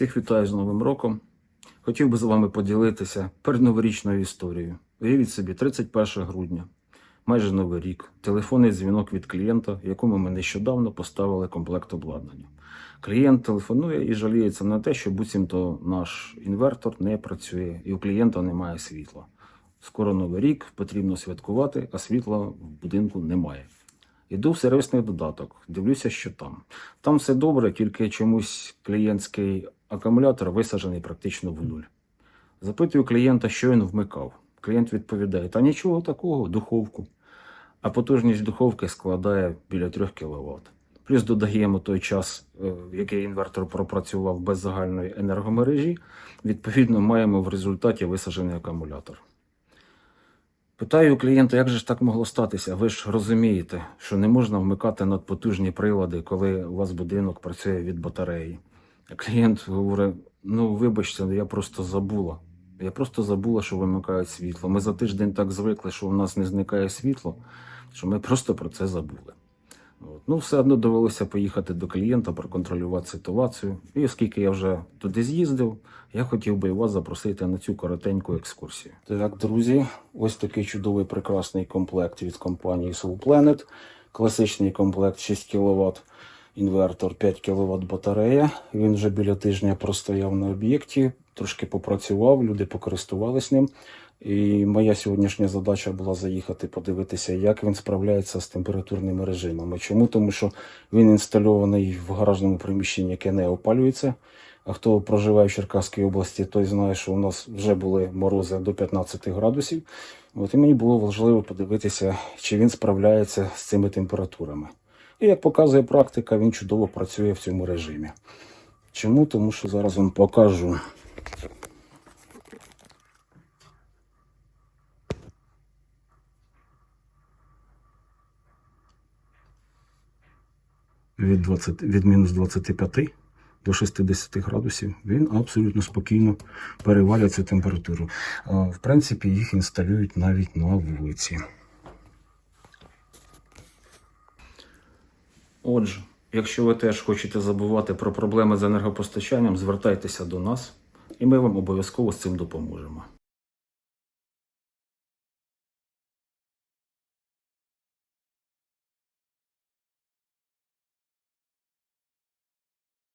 Всіх вітаю з Новим роком. Хотів би з вами поділитися передноворічною історією. Уявіть собі, 31 грудня, майже новий рік, телефонний дзвінок від клієнта, якому ми нещодавно поставили комплект обладнання. Клієнт телефонує і жаліється на те, що буцімто наш інвертор не працює і у клієнта немає світла. Скоро новий рік, потрібно святкувати, а світла в будинку немає. Іду в сервісний додаток, дивлюся, що там. Там все добре, тільки чомусь клієнтський акумулятор висаджений практично в нуль. Запитую клієнта, що він вмикав. Клієнт відповідає: та нічого такого, духовку. А потужність духовки складає біля 3 кВт. Плюс додаємо той час, е, який інвертор пропрацював без загальної енергомережі. Відповідно, маємо в результаті висаджений акумулятор. Питаю у клієнта, як же ж так могло статися? Ви ж розумієте, що не можна вмикати надпотужні прилади, коли у вас будинок працює від батареї. Клієнт говорить: ну вибачте, я просто забула. Я просто забула, що вимикають світло. Ми за тиждень так звикли, що у нас не зникає світло, що ми просто про це забули. От. Ну, все одно довелося поїхати до клієнта, проконтролювати ситуацію. І оскільки я вже туди з'їздив, я хотів би вас запросити на цю коротеньку екскурсію. Так, друзі, ось такий чудовий прекрасний комплект від компанії Soul Planet. Класичний комплект 6 кВт, інвертор 5 кВт батарея. Він вже біля тижня простояв на об'єкті, трошки попрацював, люди покористувались ним. І моя сьогоднішня задача була заїхати подивитися, як він справляється з температурними режимами. Чому? Тому що він інстальований в гаражному приміщенні, яке не опалюється. А хто проживає в Черкаській області, той знає, що у нас вже були морози до 15 градусів. От і мені було важливо подивитися, чи він справляється з цими температурами. І як показує практика, він чудово працює в цьому режимі. Чому? Тому що зараз вам покажу. від, 20, від мінус 25 до 60 градусів, він абсолютно спокійно перевалює цю температуру. В принципі, їх інсталюють навіть на вулиці. Отже, якщо ви теж хочете забувати про проблеми з енергопостачанням, звертайтеся до нас, і ми вам обов'язково з цим допоможемо.